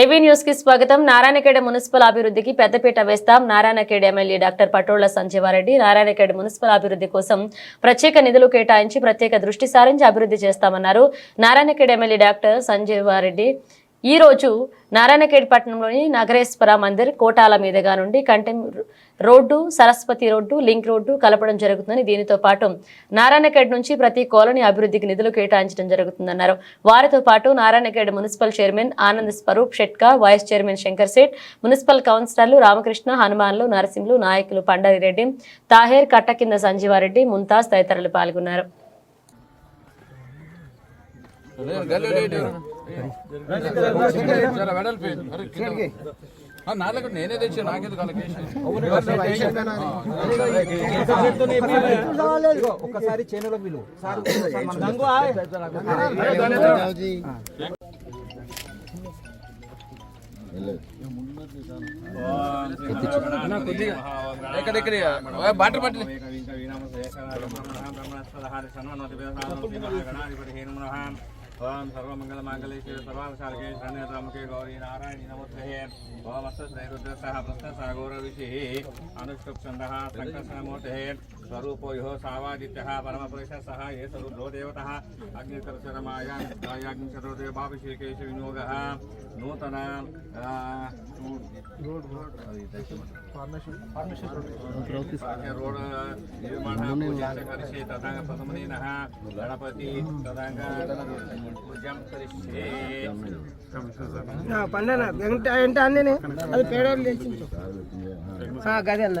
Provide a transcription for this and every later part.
ఏవీ న్యూస్కి స్వాగతం. నారాయణఖేడ మున్సిపల్ అభివృద్ధికి పెద్దపీట వేస్తాం. Narayankhed MLA doctor Patolla Sanjeeva Reddy. Narayankhed municipal అభివృద్ధి కోసం ప్రత్యేక నిధులు కేటాయించి ప్రత్యేక దృష్టి సారించి అభివృద్ధి చేస్తామన్నారు. Narayankhed MLA doctor Sanjeeva Reddy. ఈ రోజు పట్టణంలోని నగరేశ్వర మందిర్ కోటాల మీదుగా నుండి Kantem road Saraswati road link road కలపడం జరుగుతుందని దీనితో పాటు నారాయణఖేడ్ నుంచి ప్రతి కాలనీ అభివృద్ధికి నిధులు కేటాయించడం జరుగుతుందన్నారు. వారితో పాటు Narayankhed municipal chairman Anand Swaroop Shetkar vice chairman Shankar Seth municipal కౌన్సిలర్లు రామకృష్ణ హనుమాన్లు నరసింహులు నాయకులు పండరిరెడ్డి తాహేర్ కట్టకింద సంజీవారెడ్డి ముంతాజ్ తదితరులు పాల్గొన్నారు. నాలుగు నేనే తెచ్చా నాకేది ఒక్కసారి చేనులో విలువ బాటర్ పట్టిన ఓం సర్వమంగళమాంగళ్యే సర్వాసారకే శరణ్యత్రముకే గౌరీ నారాయణి నమోత్రహే ఓం అస్త శ్రీరుద్రసః ప్రస్థసః గౌరవిషిః అనుష్ఠుప్ఛందః సంకర్షణమూర్తిః స్వరూపో యో సావాదిత్యః పరమపురుషः సహ ఏ సరుద్రో దేవతः అగ్నికరశరమాయాగ్నిశరోదేవాభిషేకేశ వినియోగः నూతన ఆ, రోడ్ రోడ్ నిర్మాణ పూజాకరిష్యే తథాంగ ప్రథమదినः గణపతి తథాంగ పూజం కరిష్యే పండన వెంట వెంట అన్నీ అది పేడోళ్ళు తెచ్చించు గదే అన్న.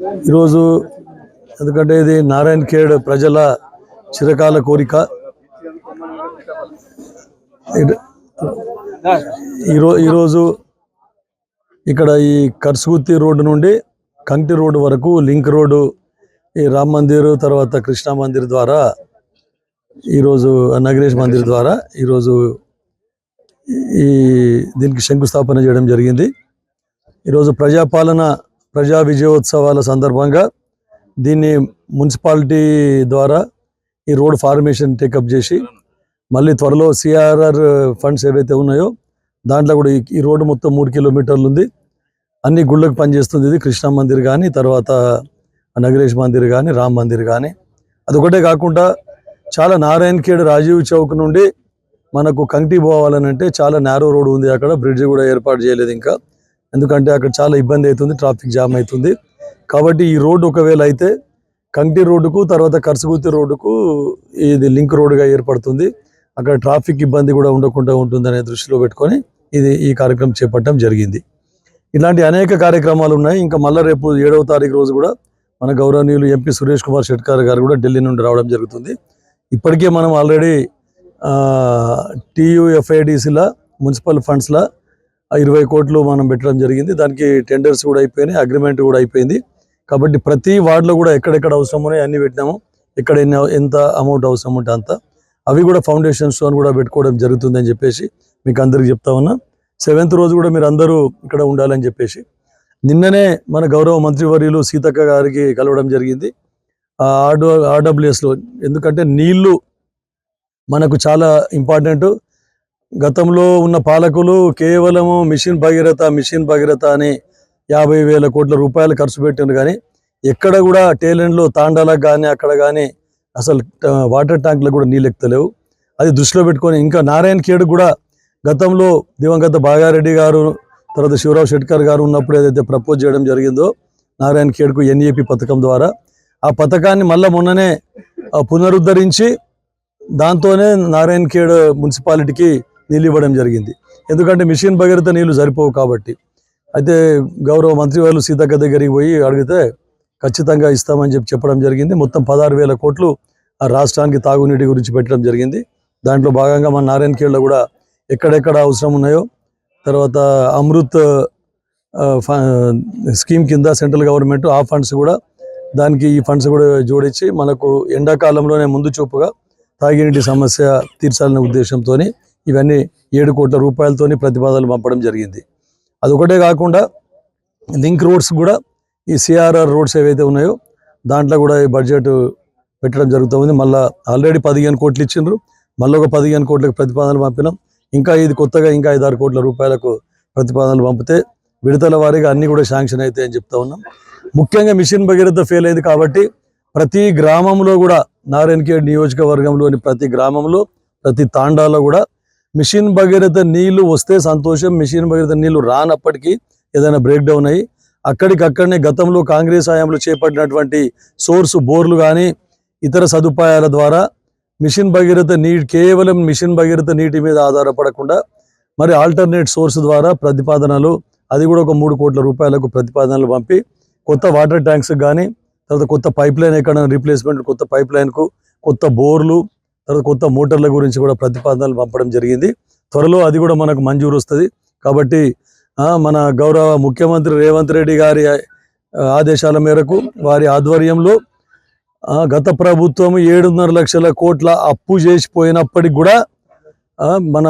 ఈరోజు ఎందుకంటే ఇది నారాయణ ఖేడ్ ప్రజల చిరకాల కోరిక. ఈరో- ఈరోజు ఇక్కడ ఈ కర్సుగుత్తి రోడ్డు నుండి కంటి రోడ్డు వరకు లింక్ రోడ్డు ఈ రామ్ మందిర్ తర్వాత కృష్ణా మందిర్ ద్వారా ఈరోజు నగరేష్ మందిర్ ద్వారా ఈరోజు ఈ దీనికి శంకుస్థాపన చేయడం జరిగింది. ఈరోజు ప్రజాపాలన ప్రజా విజయోత్సవాల సందర్భంగా దీన్ని మున్సిపాలిటీ ద్వారా ఈ రోడ్ ఫార్మేషన్ టేకప్ చేసి మళ్ళీ త్వరలో సిఆర్ఆర్ ఫండ్స్ ఏవైతే ఉన్నాయో దాంట్లో కూడా ఈ- రోడ్డు మొత్తం మూడు కిలోమీటర్లు ఉంది. అన్ని గుళ్ళకు పనిచేస్తుంది ఇది కృష్ణ మందిర్ కానీ తర్వాత నగరేష్ మందిర్ కానీ రామ్ మందిర్ కానీ. అదొకటే కాకుండా చాలా నారాయణ ఖేడ్ రాజీవ్ చౌక్ నుండి మనకు కంటి పోవాలని అంటే చాలా నేరో రోడ్ ఉంది అక్కడ బ్రిడ్జ్ కూడా ఏర్పాటు చేయలేదు ఇంకా. ఎందుకంటే అక్కడ చాలా ఇబ్బంది అవుతుంది ట్రాఫిక్ జామ్ అవుతుంది. కాబట్టి ఈ రోడ్డు ఒకవేళ అయితే కంటి రోడ్డుకు తర్వాత కర్సుగుత్తి రోడ్డుకు ఇది లింక్ రోడ్డుగా ఏర్పడుతుంది. అక్కడ ట్రాఫిక్ ఇబ్బంది కూడా ఉండకుండా ఉంటుందనే దృష్టిలో పెట్టుకొని ఇది ఈ కార్యక్రమం చేపట్టడం జరిగింది. ఇలాంటి అనేక కార్యక్రమాలు ఉన్నాయి. ఇంకా మళ్ళీ రేపు ఏడవ తారీఖు రోజు కూడా మన గౌరవనీయులు ఎంపీ సురేష్ కుమార్ షెట్కార్ గారు కూడా ఢిల్లీ నుండి రావడం జరుగుతుంది. ఇప్పటికే మనం ఆల్రెడీ టీయూఎఫ్ఐడిసిల మున్సిపల్ ఫండ్స్లో ఇరవై కోట్లు మనం పెట్టడం జరిగింది. దానికి టెండర్స్ కూడా అయిపోయినాయి అగ్రిమెంట్ కూడా అయిపోయింది. కాబట్టి ప్రతి వార్డులో కూడా ఎక్కడెక్కడ అవసరమో అన్నీ అన్ని పెట్టినాము. ఎక్కడ ఎన్ని ఎంత అమౌంట్ అవసరం ఉంటే అంత. అవి కూడా ఫౌండేషన్ స్టోన్ కూడా పెట్టుకోవడం జరుగుతుందని చెప్పేసి మీకు అందరికి చెప్తా ఉన్నా. సెవెంత్ రోజు కూడా మీరు అందరూ ఇక్కడ ఉండాలని చెప్పేసి. నిన్ననే మన గౌరవ మంత్రివర్యులు సీతక్క గారికి కలవడం జరిగింది. ఆ ఆర్డబ్ల్యూఎస్లో. ఎందుకంటే నీళ్ళు మనకు చాలా ఇంపార్టెంట్. గతంలో ఉన్న పాలకులు కేవలము మిషన్ భగీరథ మిషన్ భగీరథ అని యాభై వేల కోట్ల రూపాయలు ఖర్చు పెట్టారు కానీ ఎక్కడ కూడా టేలెంట్లో తాండాలకు కానీ అక్కడ కానీ అసలు వాటర్ ట్యాంక్లకు కూడా నీళ్ళు ఎక్కలేవు అది దృష్టిలో పెట్టుకొని ఇంకా నారాయణ ఖేడ్ కూడా గతంలో దివంగత బాగారెడ్డి గారు తర్వాత శివరావు షెట్కర్ గారు ఉన్నప్పుడు ఏదైతే ప్రపోజ్ చేయడం జరిగిందో నారాయణ ఖేడ్కు ఎన్ఈపి పథకం ద్వారా ఆ పథకాన్ని మళ్ళా మొన్ననే పునరుద్ధరించి దాంతోనే నారాయణ ఖేడ్ మున్సిపాలిటీకి నీళ్ళు ఇవ్వడం జరిగింది. ఎందుకంటే మిషన్ భగీరథ నీళ్ళు సరిపోవు కాబట్టి. అయితే గౌరవ మంత్రి వాళ్ళు సీతక్క దగ్గరికి పోయి అడిగితే ఖచ్చితంగా ఇస్తామని చెప్పి చెప్పడం జరిగింది. మొత్తం పదహారు వేల కోట్లు ఆ రాష్ట్రానికి తాగునీటి గురించి పెట్టడం జరిగింది. దాంట్లో భాగంగా మన నారాయణ ఖేడ్లో కూడా ఎక్కడెక్కడ అవసరం ఉన్నాయో తర్వాత అమృత్ ఫ- స్కీమ్ కింద సెంట్రల్ గవర్నమెంట్ ఆ ఫండ్స్ కూడా దానికి ఈ ఫండ్స్ కూడా జోడించి మనకు ఎండాకాలంలోనే ముందు చూపుగా తాగినీటి సమస్య తీర్చాలనే ఉద్దేశంతో ఇవన్నీ ఏడు కోట్ల రూపాయలతోని ప్రతిపాదనలు పంపడం జరిగింది. అదొకటే కాకుండా లింక్ రోడ్స్ కూడా ఈ సిఆర్ఆర్ రోడ్స్ ఏవైతే ఉన్నాయో దాంట్లో కూడా ఈ బడ్జెట్ పెట్టడం జరుగుతుంది. మళ్ళీ ఆల్రెడీ పదిహేను కోట్లు ఇచ్చిండ్రు. మళ్ళీ ఒక పదిహేను కోట్లకు ప్రతిపాదనలు పంపినాం. ఇంకా ఇది కొత్తగా ఇంకా ఐదారు కోట్ల రూపాయలకు ప్రతిపాదనలు పంపితే విడతల వారీగా అన్ని కూడా శాంక్షన్ అవుతాయి అని చెప్తా ఉన్నాం. ముఖ్యంగా మిషన్ భగీరథ ఫెయిల్ అయింది కాబట్టి ప్రతి గ్రామంలో కూడా నారాయణఖేడ్ నియోజకవర్గంలోని ప్రతి గ్రామంలో ప్రతి తాండాలో కూడా మిషన్ భగీరథ నీళ్ళు వస్తే సంతోషం మిషన్ భగీరథ నీళ్ళు రానప్పటికీ ఏదైనా బ్రేక్ డౌన్ అయ్యి అక్కడికక్కడనే గతంలో కాంగ్రెస్ హయాంలో చేపట్టినటువంటి సోర్స్ బోర్లు కానీ ఇతర సదుపాయాల ద్వారా మిషన్ భగీరథ నీటి కేవలం మిషన్ భగీరథ నీటి మీద ఆధారపడకుండా మరి ఆల్టర్నేట్ సోర్స్ ద్వారా ప్రతిపాదనలు అది కూడా ఒక మూడు కోట్ల రూపాయలకు ప్రతిపాదనలు పంపి కొత్త వాటర్ ట్యాంక్స్ కానీ తర్వాత కొత్త పైప్ లైన్ ఎక్కడ రీప్లేస్మెంట్ కొత్త పైప్ లైన్కు కొత్త బోర్లు తర్వాత కొత్త మోటార్ల గురించి కూడా ప్రతిపాదనలు పంపడం జరిగింది. త్వరలో అది కూడా మనకు మంజూరు వస్తుంది. కాబట్టి మన గౌరవ ముఖ్యమంత్రి రేవంత్ రెడ్డి గారి ఆదేశాల మేరకు వారి ఆధ్వర్యంలో గత ప్రభుత్వం ఏడున్నర లక్షల కోట్ల అప్పు చేసిపోయినప్పటికి కూడా మన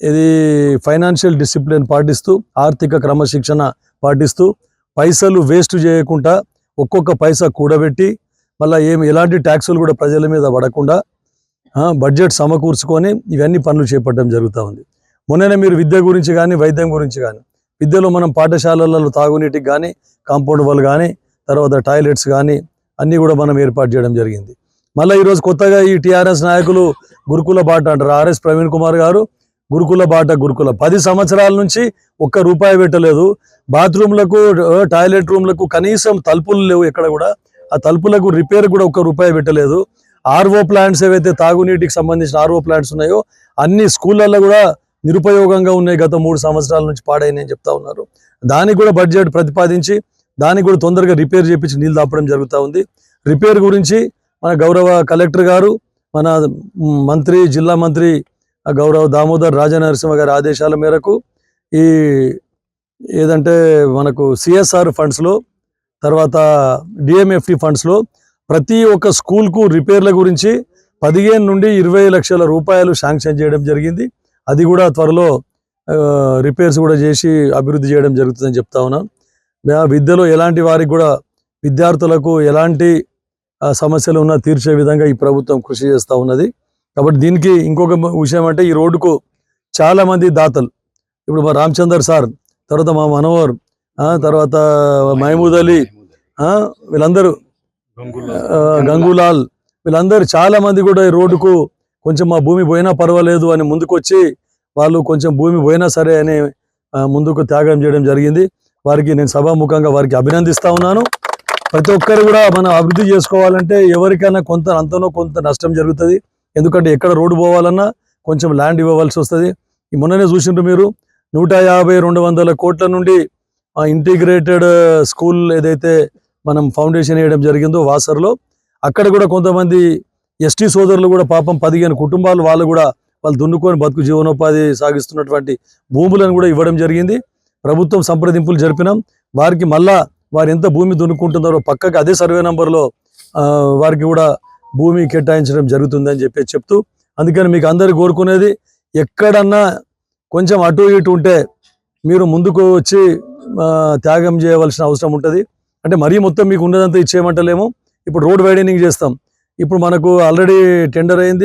ఇది ఫైనాన్షియల్ డిసిప్లిన్ పాటిస్తూ ఆర్థిక క్రమశిక్షణ పాటిస్తూ పైసలు వేస్ట్ చేయకుండా ఒక్కొక్క పైసా కూడబెట్టి మళ్ళీ ఏమి ఎలాంటి ట్యాక్సులు కూడా ప్రజల మీద పడకుండా బడ్జెట్ సమకూర్చుకొని ఇవన్నీ పనులు చేపట్టడం జరుగుతూ ఉంది. మొన్ననే మీరు విద్య గురించి కానీ వైద్యం గురించి కానీ విద్యలో మనం పాఠశాలలలో తాగునీటికి కానీ కాంపౌండ్ వాళ్ళు కానీ తర్వాత టాయిలెట్స్ కానీ అన్నీ కూడా మనం ఏర్పాటు చేయడం జరిగింది. మళ్ళీ ఈరోజు కొత్తగా ఈ టీఆర్ఎస్ నాయకులు గురుకుల బాట అంటారు. ఆర్ఎస్ ప్రవీణ్ కుమార్ గారు గురుకుల బాట గురుకుల. పది సంవత్సరాల నుంచి ఒక్క రూపాయి పెట్టలేదు. బాత్రూమ్లకు టాయిలెట్ రూమ్లకు కనీసం తలుపులు లేవు ఎక్కడ కూడా. ఆ తలుపులకు రిపేర్ కూడా ఒక్క రూపాయి పెట్టలేదు. ఆర్ఓ ప్లాంట్స్ ఏవైతే తాగునీటికి సంబంధించిన ఆర్ఓ ప్లాంట్స్ ఉన్నాయో అన్ని స్కూళ్ళల్లో కూడా నిరుపయోగంగా ఉన్నాయి గత మూడు సంవత్సరాల నుంచి పాడైనాయని చెప్తా ఉన్నారు. దానికి కూడా బడ్జెట్ ప్రతిపాదించి దానికి కూడా తొందరగా రిపేర్ చేపించి నీళ్ళు దాపడం జరుగుతూ ఉంది. రిపేర్ గురించి మన గౌరవ కలెక్టర్ గారు మన మంత్రి జిల్లా మంత్రి గౌరవ దామోదర్ రాజనరసింహ గారి ఆదేశాల మేరకు ఈ ఏదంటే మనకు సిఎస్ఆర్ ఫండ్స్లో తర్వాత డిఎంఎఫ్టి ఫండ్స్లో ప్రతి ఒక్క స్కూల్కు రిపేర్ల గురించి పదిహేను నుండి ఇరవై లక్షల రూపాయలు శాంక్షన్ చేయడం జరిగింది. అది కూడా త్వరలో రిపేర్స్ కూడా చేసి అభివృద్ధి చేయడం జరుగుతుందని చెప్తా ఉన్నాం. విద్యలో ఎలాంటి వారికి కూడా విద్యార్థులకు ఎలాంటి సమస్యలు ఉన్నా తీర్చే విధంగా ఈ ప్రభుత్వం కృషి చేస్తూ ఉన్నది. కాబట్టి దీనికి ఇంకొక విషయం అంటే ఈ రోడ్డుకు చాలా మంది దాతలు. ఇప్పుడు మా రామచందర్ సార్ తర్వాత మా మనోహర్ ఆ, తర్వాత మహమూద్ అలీ ఆ, వీళ్ళందరూ గంగూలాల్. వీళ్ళందరూ చాలా మంది కూడా ఈ రోడ్డుకు కొంచెం మా భూమి పోయినా పర్వాలేదు అని ముందుకొచ్చి వాళ్ళు కొంచెం భూమి పోయినా సరే అని ముందుకు త్యాగం చేయడం జరిగింది. వారికి నేను సభాముఖంగా వారికి అభినందిస్తా ఉన్నాను. ప్రతి ఒక్కరు కూడా మనం అభివృద్ధి చేసుకోవాలంటే ఎవరికైనా కొంత అంతనో కొంత నష్టం జరుగుతుంది. ఎందుకంటే ఎక్కడ రోడ్డు పోవాలన్నా కొంచెం ల్యాండ్ ఇవ్వవలసి వస్తుంది. ఈ మొన్ననే చూసిండ్రు మీరు నూట యాభై రెండు వందల కోట్ల నుండి ఇంటిగ్రేటెడ్ స్కూల్ ఏదైతే మనం ఫౌండేషన్ వేయడం జరిగిందో వాసర్లో. అక్కడ కూడా కొంతమంది ఎస్టీ సోదరులు కూడా పాపం పదిహేను కుటుంబాలు వాళ్ళు కూడా వాళ్ళు దున్నుకొని బతుకు జీవనోపాధి సాగిస్తున్నటువంటి భూములను కూడా ఇవ్వడం జరిగింది. ప్రభుత్వం సంప్రదింపులు జరిపినాం. వారికి మళ్ళా వారు ఎంత భూమి దున్నుకుంటున్నారో పక్కకి అదే సర్వే నెంబర్లో వారికి కూడా భూమి కేటాయించడం జరుగుతుందని చెప్పి చెప్తూ అందుకని మీకు అందరు కోరుకునేది ఎక్కడన్నా కొంచెం అటు ఇటు ఉంటే మీరు ముందుకు వచ్చి త్యాగం చేయవలసిన అవసరం ఉంటుంది. అంటే మరీ మొత్తం మీకు ఉన్నదంతా ఇచ్చేయమంటలేము. ఇప్పుడు రోడ్ వైడనింగ్ చేస్తాం. ఇప్పుడు మనకు ఆల్రెడీ టెండర్ అయింది.